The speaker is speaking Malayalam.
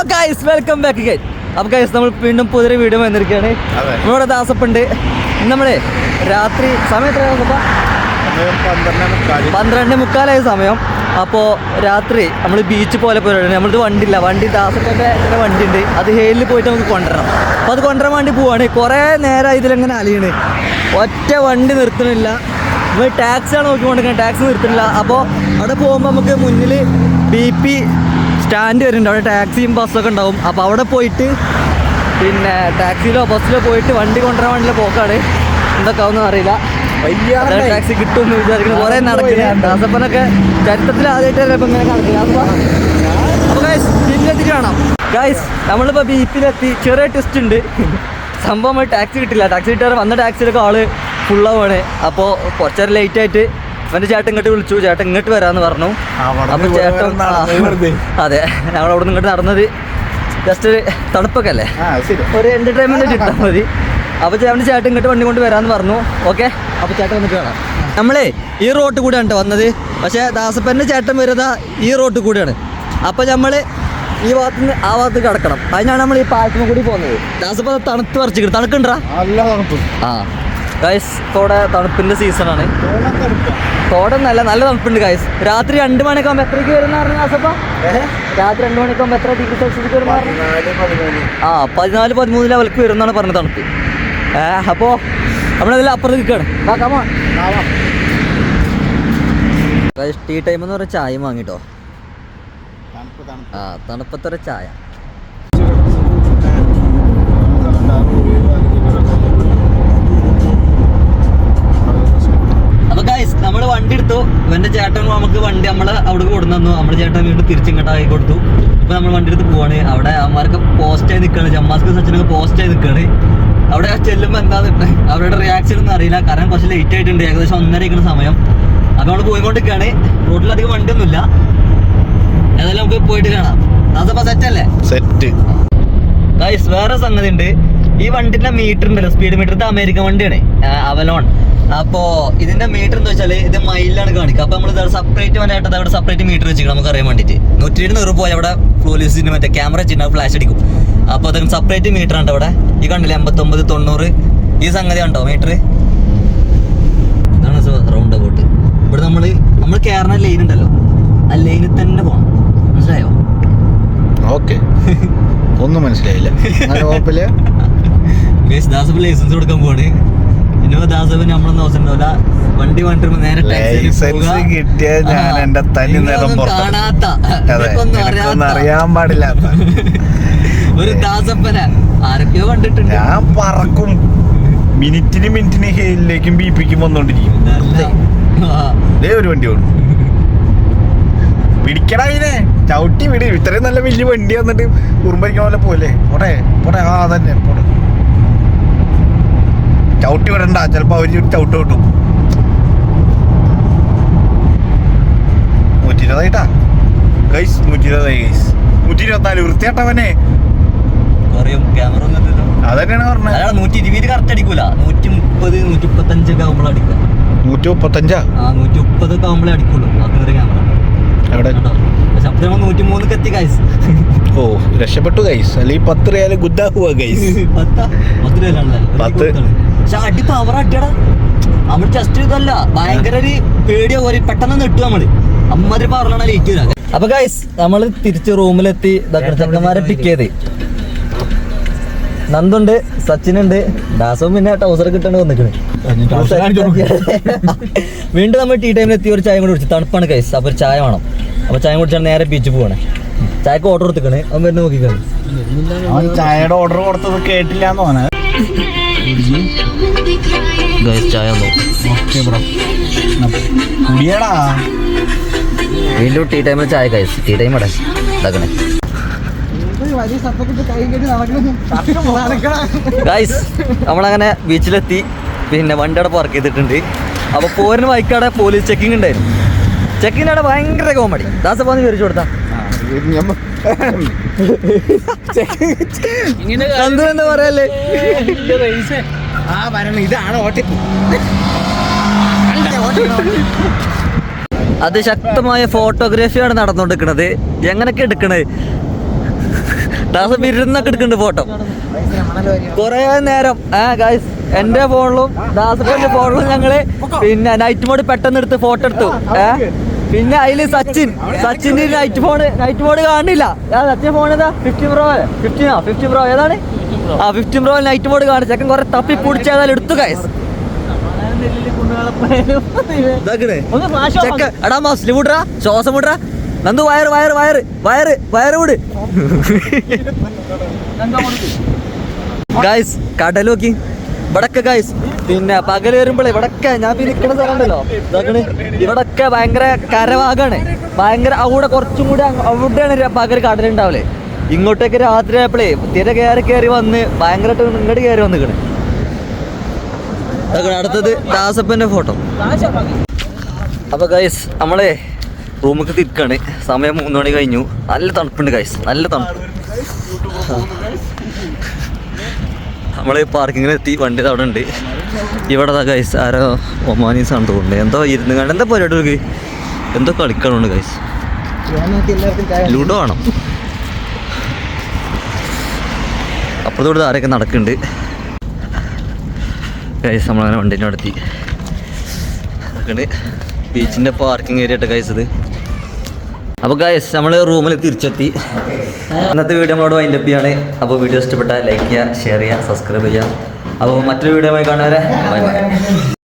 ഹലോ ഗൈസ് വെൽക്കം ബാക്ക് ഗൈറ്റ് അപ്പോൾ ഗൈസ് നമ്മൾ വീണ്ടും പുതിയ വീഡിയോ വന്നിരിക്കുകയാണ്. നമ്മുടെ ദാസപ്പുണ്ട്. നമ്മളെ രാത്രി സമയം എത്ര പന്ത്രണ്ടേ മുക്കാലായ സമയം. അപ്പോൾ രാത്രി നമ്മൾ ബീച്ച് പോലെ പോയി നമ്മളിത് വണ്ടിയില്ല. വണ്ടി ദാസപ്പന്റെ വണ്ടി ഉണ്ട് അത് ഹെയിലിൽ പോയിട്ട് നമുക്ക് കൊണ്ടുവരണം. അപ്പോൾ അത് കൊണ്ടുവരാൻ വേണ്ടി പോവാണ്. കുറേ നേരം ഇതിലെങ്ങനെ അലിയണ്. ഒറ്റ വണ്ടി നിർത്തണില്ല നമ്മൾ ടാക്സിയാണ് നോക്കിക്കൊണ്ടിരിക്കുന്നത്. ടാക്സി നിർത്തണില്ല അപ്പോൾ അവിടെ പോകുമ്പോൾ നമുക്ക് മുന്നിൽ ബി പി സ്റ്റാൻഡ് വരുന്നുണ്ട്. അവിടെ ടാക്സിയും ബസ്സൊക്കെ ഉണ്ടാവും. അപ്പോൾ അവിടെ പോയിട്ട് പിന്നെ ടാക്സിയിലോ ബസ്സിലോ പോയിട്ട് വണ്ടി കൊണ്ടുവരാൻ വേണ്ടിയുള്ള പോക്കാണ്. എന്തൊക്കെ ആവുമെന്ന് അറിയില്ല. വലിയ ടാക്സി കിട്ടുമെന്ന് വിചാരിക്കുന്നു. കുറേ നടക്കില്ല? ദാസപ്പനൊക്കെ ചരിത്രത്തിൽ ആദ്യമായിട്ടല്ലേ ഇപ്പം ഇങ്ങനെ നടക്കില്ല അപ്പോൾ ഗൈസ് കാണാം. ഗൈസ് നമ്മളിപ്പോൾ ബീപ്പിലെത്തി ചെറിയ ടെസ്റ്റ് ഉണ്ട്. സംഭവം ടാക്സി കിട്ടില്ല. ടാക്സി കിട്ടാറ് വന്ന ടാക്സിയിലൊക്കെ ആൾ ഫുള്ളാവാണ് അപ്പോൾ കുറച്ചേരം ലേറ്റ് അവന്റെ ചേട്ടൻ ഇങ്ങോട്ട് വിളിച്ചു. ചേട്ടൻ ഇങ്ങോട്ട് വരാന്ന് പറഞ്ഞു. അപ്പൊ ചേട്ടൻ. അതെ. ഞങ്ങൾ അവിടെ നിന്ന് ഇങ്ങോട്ട് നടന്നത് ജസ്റ്റ് ഒരു തണുപ്പൊക്കെ അല്ലേ? ഒരു എന്റർടൈൻമെന്റ് കിട്ടാൽ മതി. അപ്പൊ ചേട്ടൻ ചേട്ടൻ ഇങ്ങോട്ട് വണ്ടി കൊണ്ട് വരാന്ന് പറഞ്ഞു. ഓക്കെ അപ്പൊ ചേട്ടൻ വന്നിട്ട് കാണാം. നമ്മളേ ഈ റോട്ട് കൂടെയാണ് വന്നത്. പക്ഷേ ദാസപ്പന്റെ ചേട്ടൻ വരുന്ന ഈ റോട്ട് കൂടെയാണ്. അപ്പോൾ നമ്മൾ ഈ ഭാഗത്ത് നിന്ന് ആ ഭാഗത്ത് കിടക്കണം. അതിനാണ് നമ്മൾ ഈ പാലത്തിന് കൂടി പോകുന്നത്. ദാസപ്പ തണുത്ത് പറിച്ചിട്ട് തണുക്കുണ്ടാ? നല്ല തണുപ്പ്. ആ. ഗൈസ് തോടെ തണുപ്പിന്റെ സീസണാണ് ആണ്. തണുപ്പാ. നല്ല നല്ല തണുപ്പുണ്ട് ഗൈസ് രാത്രി രണ്ട് മണിയൊക്കെ ആകുമ്പോൾ എത്രയ്ക്ക് വരുന്ന പറഞ്ഞു രാത്രി രണ്ട് മണിയൊക്കെ ആകുമ്പോൾ എത്ര ഡിഗ്രി സെൽഷ്യസ് വരുന്ന പറഞ്ഞു. ആ പതിനാല് പതിമൂന്ന് ലെവൽക്ക് വരുന്നാണ് പറഞ്ഞത് തണുപ്പ്. ഏ അപ്പോൾ നമ്മളതിൽ അപ്പുറത്ത് നിൽക്കുകയാണ്. ടീ ടൈം എന്ന് പറഞ്ഞ ചായ വാങ്ങിട്ടോ. ആ തണുപ്പത്തൊരു ചായ. വണ്ടി നമ്മൾ അവിടെ കൊടുന്നു നമ്മുടെ ചേട്ടൻ വീണ്ടും തിരിച്ചിങ്ങോട്ടായി കൊടുത്തു. ഇപ്പൊ നമ്മൾ വണ്ടി എടുത്ത് പോവാണ്. അവിടെ അവന്മാരൊക്കെ പോസ്റ്റ് ആയി നിൽക്കാണ് ജമ്മാസ്ക്ക് സച്ചിനൊക്കെ പോസ്റ്റ് ആയി നിൽക്കാണ് അവിടെ ചെല്ലുമ്പോ എന്താന്ന് അവരുടെ റിയാക്ഷൻ ഒന്നും അറിയില്ല. കാരണം കുറച്ച് ലേറ്റ് ആയിട്ടുണ്ട്. ഏകദേശം ഒന്നര ഇരിക്കുന്ന സമയം. അപ്പൊ നമ്മൾ പോയിക്കൊണ്ടിരിക്കുകയാണ് റോഡിലധികം വണ്ടിയൊന്നുമില്ല. ഏതായാലും നമുക്ക് പോയിട്ട് കാണാം. അതപ്പോ സെറ്റല്ലേ സെറ്റ് ഗൈസ് വേറെ സംഗതി ഉണ്ട് ഈ വണ്ടിന്റെ മീറ്റർ ഉണ്ടല്ലോ സ്പീഡ് മീറ്റർ ഇത് അമേരിക്കൻ വണ്ടിയാണ് അവലോൺ അപ്പോ ഇതിന്റെ മീറ്റർ എന്ന് വെച്ചാൽ ഇത് മൈലാണ് കാണിക്കുക. അപ്പൊ നമ്മൾ സെപ്പറേറ്റ് വന്നായിട്ട് അവിടെ സെപ്പറേറ്റ് മീറ്റർ വെച്ചിരിക്കണം നമുക്ക് അറിയാൻ വേണ്ടിട്ട് നൂറ്റി ഇരുന്നൂറ് പോയി അവിടെ പോലീസിന് മറ്റേ ക്യാമറ വെച്ചിട്ട് ഫ്ലാഷ് അടിക്കും. അപ്പൊ അതിന് സെപ്പറേറ്റ് മീറ്റർ ഉണ്ട് അവിടെ. ഈ കണ്ടില്ല എൺപത്തൊമ്പത് തൊണ്ണൂറ്. ഈ സംഗതി ഉണ്ടോ മീറ്റർ ഇതാണ് റൗണ്ട് അബൌട്ട് ഇവിടെ നമ്മൾ നമ്മൾ കയറുന്ന ലൈൻ ഉണ്ടല്ലോ. ആ ലൈനിൽ തന്നെ പോകണം മനസ്സിലായോ? ഓക്കെ ഒന്നും മനസ്സിലായില്ല. ദാസപ്പ് ലൈസൻസ് കൊടുക്കാൻ പോണ് ഇന്നോ ദാസപ്പ് നമ്മളൊന്നും അവസരം ഉണ്ടാവില്ല. വണ്ടി വണ്ടിരുമ്പോ നേരെ കാണാത്ത. അറിയാൻ പാടില്ലാത്ത ഒരു ദാസപ്പന ആരൊക്കെയോ കണ്ടിട്ടുണ്ട്. ഞാൻ പറക്കും. മിനിറ്റിന് മിനിറ്റിന് ഹെയിലേക്കും ബി പിക്കും വന്നോണ്ടിരിക്കും ഒരു വണ്ടി ഓടും. പിടിക്കടാ ഇതിനെ ചവിട്ടി വിട്. ഇത്രയും നല്ല വലിയ വണ്ടി വന്നിട്ട് ഉറുമ്പരിക്കാൻ പോലെ പോലെ പോട്ടെ പോട്ടെ. ആ തന്നെ പോട്ടെ. ചവിട്ടി വിടണ്ട. ചിലപ്പോ അവർ ചവിട്ട് കിട്ടും. നൂറ്റി ഇരുപതായിട്ടാ ഗൈസ് നൂറ്റി ഇരുപതായി ഗൈസ് നൂറ്റി ഇരുപത്തിനാല് വൃത്തിയാട്ടവനെ അതന്നെയാണ് പറഞ്ഞത്. അയാൾ നൂറ്റി ഇരുപത് കറക്റ്റ് അടിക്കൂല നൂറ്റി മുപ്പത് നൂറ്റി മുപ്പത്തഞ്ചൊക്കെ ആകുമ്പോൾ അടിക്കുക നൂറ്റി മുപ്പത്തഞ്ചാ ആ നൂറ്റി മുപ്പതൊക്കെ ആകുമ്പോഴേ അടിക്കുള്ളൂ അതൊരു ക്യാമറ എവിടെ നൂറ്റി മൂന്നൊക്കെ എത്തി ഓ രക്ഷപ്പെട്ടു ഗൈസ് അല്ലെങ്കിൽ പത്ത് റിയാൽ ഗുദ്ദാഹുവാ ഗൈസ് പത്ത്? പത്ത് പക്ഷെ അടി പവർ അടിയടാ നമ്മൾ ജസ്റ്റ് ഇതല്ല ഭയങ്കര ഒരു പേടിയ പോലെ പെട്ടെന്ന് നെട്ടു നമ്മൾ. അമ്മതിരി പവറിലാണ് ലേറ്റ് വരാ. അപ്പൊ ഗൈസ് നമ്മൾ തിരിച്ച് റൂമിലെത്തി ചെക്കന്മാരെ പിക്ക് ചെയ്ത്. നന്ദുണ്ട് സച്ചിനുണ്ട് ദാസവും പിന്നെ ടൗസർ കിട്ടേണ്ടി വന്നിക്കണ് വീണ്ടും നമ്മൾ ടീ ടൈമിൽ എത്തി ഒരു ചായ കൂടി കുടിച്ചു. തണുപ്പാണ് ഗൈസ് അപ്പൊ ഒരു ചായ വേണം. അപ്പൊ ചായ കുടിച്ചാണ് നേരെ ബീച്ച് പോവാണ്. ചായക്ക് ഓർഡർ കൊടുത്തിക്കണേ അവൻ വരുന്ന നോക്കിക്കാണ് ചായയുടെ ഓർഡർ കൊടുത്തത് കേട്ടില്ല എന്ന് തോന്നുന്നത് ചായ കുടിയടാ. വീണ്ടും ടീ ടൈമിൽ ചായ കഴിച്ചു ടീ ടൈം ഇവിടെ ഇതാക്കണേ. ഗൈസ് നമ്മളങ്ങനെ ബീച്ചിലെത്തി പിന്നെ വണ്ടി അവിടെ പാർക്ക് ചെയ്തിട്ടുണ്ട്. അപ്പൊ പോരിന് ബൈക്കവിടെ പോലീസ് ചെക്കിംഗ് ഉണ്ടായിരുന്നു. ചെക്കിങ്ങിന് അവിടെ ഭയങ്കര കോമഡി ദാസ പോന്ന് വിവരിച്ചു കൊടുത്താ എന്താ പറയല്ലേ? ആ വരണം. ഇതാണ് ഓട്ടി. അതിശക്തമായ ഫോട്ടോഗ്രാഫിയാണ് നടന്നുകൊണ്ടിരിക്കുന്നത്. എങ്ങനെയൊക്കെ എടുക്കണേ? ദാസപ്പ ഇരുന്നൊക്കെ എടുക്കുന്നുണ്ട് ഫോട്ടോ. കുറേ നേരം. ആ ഗൈസ് എന്റെ ഫോണിലും ദാസപ്പന്റെ ഫോണിലും ഞങ്ങൾ പിന്നെ നൈറ്റ് മോഡ് പെട്ടെന്ന് എടുത്ത് ഫോട്ടോ എടുത്തു. ഏ? പിന്നെ അതിൽ സച്ചിൻ. സച്ചിന്റെ നൈറ്റ് ഫോൺ നൈറ്റ് മോഡ് കാണില്ല സച്ചിൻ ഫോൺ ഏതാ? ഫിഫ്റ്റി പ്രോ ഫിഫ്റ്റീനോ ഫിഫ്റ്റി പ്രോ ഏതാണ്? ആ ഫിഫ്റ്റീൻ പ്രോ നൈറ്റ് മോഡ് കാണിച്ചു ചെക്കൻ കുറെ തപ്പി പിടിച്ച് ഏതായാലും എടുത്തു കയസ് ചെക്ക എടാ മാസ്ലി വിട്രാ ശ്വാസം വിട്രാ. നന്ദു വയറ് വയറ് വയറ് വയറ് വയറ് വിട്. ഗായ്സ് കടലോക്കി ഇവിടൊക്കെ ഗൈസ് പിന്നെ പകൽ വരുമ്പോൾ ഇവിടൊക്കെ ഞാൻ പിന്നെ നിൽക്കുന്ന സ്ഥലം ഉണ്ടല്ലോ. ഇതാക്കണ് ഇവിടൊക്കെ ഭയങ്കര കരവാകാണ്. ഭയങ്കര അവിടെ കുറച്ചും കൂടി അവിടെയാണ് പകൽ കടലുണ്ടാവില്ലേ ഇങ്ങോട്ടേക്ക് രാത്രി ആയപ്പോഴേ തിര കയറി കയറി വന്ന് ഭയങ്കരമായിട്ട് ഇങ്ങോട്ട് കയറി വന്നിക്കണ്. അടുത്തത് ദാസപ്പന്റെ ഫോട്ടോ. അപ്പൊ ഗൈസ് നമ്മളെ റൂമൊക്കെ തിരിക്കാണ്. സമയം മൂന്ന് മണി കഴിഞ്ഞു. നല്ല തണുപ്പുണ്ട് ഗൈസ് നല്ല തണുപ്പ്. നമ്മൾ പാർക്കിങ്ങിൽ എത്തി വണ്ടി അവിടെ ഉണ്ട്. ഇവിടെ ഗൈസ് ആരോ ഒമാനീസ് ആണ് തോന്നുന്നത് എന്തോ ഇരുന്ന് കണ്ട് എന്താ പരിപാടി എന്തോ കളിക്കണുണ്ട് ഗൈസ് ലുഡോ ആണോ? അപ്പുറത്തോട് ആരൊക്കെ നടക്കുന്നുണ്ട്? ഗൈസ് നമ്മളങ്ങനെ വണ്ടീന്റെ അടുത്തി നടക്കുന്നുണ്ട് ബീച്ചിന്റെ പാർക്കിംഗ് ഏരിയ ആയിട്ട് ഗൈസ് ഇത്. അപ്പോൾ ഗൈസ് നമ്മൾ റൂമിൽ തിരിച്ചെത്തി. ഇന്നത്തെ വീഡിയോ നമ്മളോട് വൈൻഡപ്പ് ചെയ്യാണ്. അപ്പോൾ വീഡിയോ ഇഷ്ടപ്പെട്ടാൽ ലൈക്ക് ചെയ്യുക ഷെയർ ചെയ്യുക സബ്സ്ക്രൈബ് ചെയ്യുക. അപ്പോൾ മറ്റൊരു വീഡിയോ കാണുവരെ ബൈ ബൈ